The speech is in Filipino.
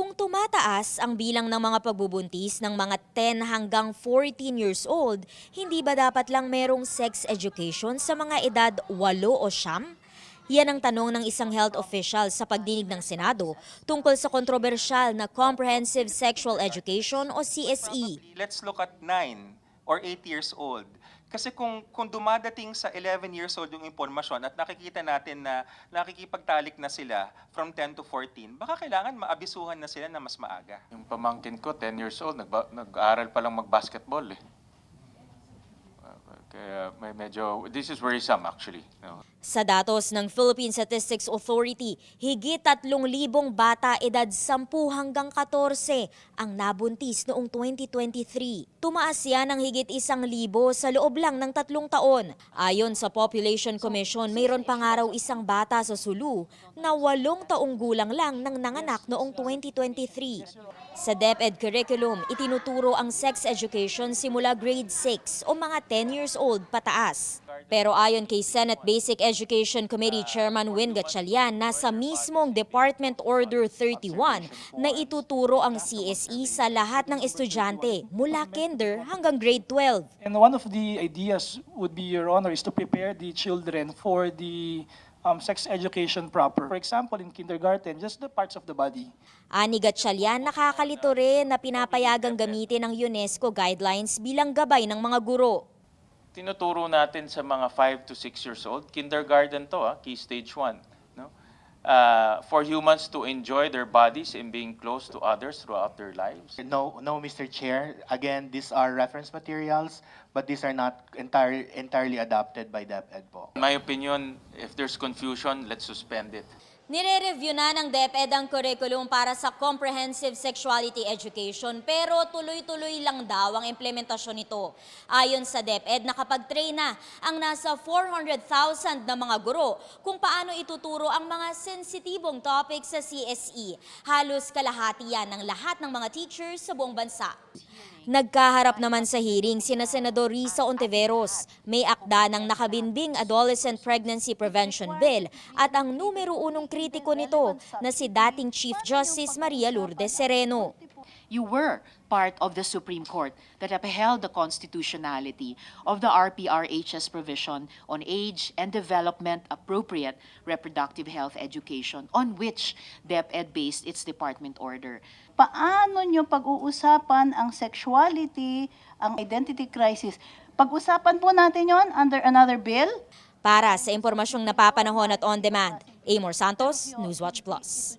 Kung tumataas ang bilang ng mga pagbubuntis ng mga 10 hanggang 14 years old, hindi ba dapat lang merong sex education sa mga edad 8 o siyam? Yan ang tanong ng isang health official sa pagdinig ng Senado tungkol sa kontrobersyal na Comprehensive Sexual Education o. CSE. Let's look at 9 or 8 years old. Kasi kung, kung dumadating sa 11 years old yung impormasyon at nakikita natin na nakikipagtalik na sila from 10 to 14, baka kailangan maabisuhan na sila na mas maaga. Yung pamangkin ko, 10 years old, nagba- nag-aaral pa lang mag-basketball eh. Kaya may medyo, this is worrisome actually. No? Sa datos ng Philippine Statistics Authority, higit 3,000 bata edad 10 hanggang 14 ang nabuntis noong 2023. Tumaas yan ng higit 1,000 sa loob lang ng tatlong taon. Ayon sa Population Commission, mayroon pang araw isang bata sa Sulu na walong taong gulang lang nang nanganak noong 2023. Sa DepEd curriculum, itinuturo ang sex education simula grade 6 o mga 10 years old pataas. Pero ayon kay Senate Basic Education Committee Chairman Win Gatchalian, nasa mismong Department Order 31 na ituturo ang CSE sa lahat ng estudyante mula kinder hanggang grade 12. And one of the ideas would be, Your Honor, is to prepare the children for the um, sex education proper. For example, in kindergarten, just the parts of the body. Ani Gatchalian, nakakalito rin na pinapayagang gamitin ng UNESCO guidelines bilang gabay ng mga guro. Tinuturo natin sa mga 5 to 6 years old, kindergarten to, ah, key stage 1. No? Uh, for humans to enjoy their bodies and being close to others throughout their lives. No, no, Mr. Chair. Again, these are reference materials, but these are not entire, entirely adopted by DepEd po. In my opinion, if there's confusion, let's suspend it. Nire-review na ng DepEd ang curriculum para sa Comprehensive Sexuality Education pero tuloy-tuloy lang daw ang implementasyon nito. Ayon sa DepEd, nakapag-train na ang nasa 400,000 na mga guro kung paano ituturo ang mga sensitibong topics sa CSE. Halos kalahati yan ng lahat ng mga teachers sa buong bansa. Nagkaharap naman sa hearing sina Senador Risa Ontiveros. May akda ng nakabinbing Adolescent Pregnancy Prevention Bill at ang numero unong kritiko nito na si dating Chief Justice Maria Lourdes Sereno. You were part of the Supreme Court that upheld the constitutionality of the RPRH's provision on age and development appropriate reproductive health education on which DepEd based its department order. paano nyo pag-uusapan ang sexuality, ang identity crisis. Pag-usapan po natin yon under another bill. Para sa impormasyong napapanahon at on demand, Amor Santos, Newswatch Plus.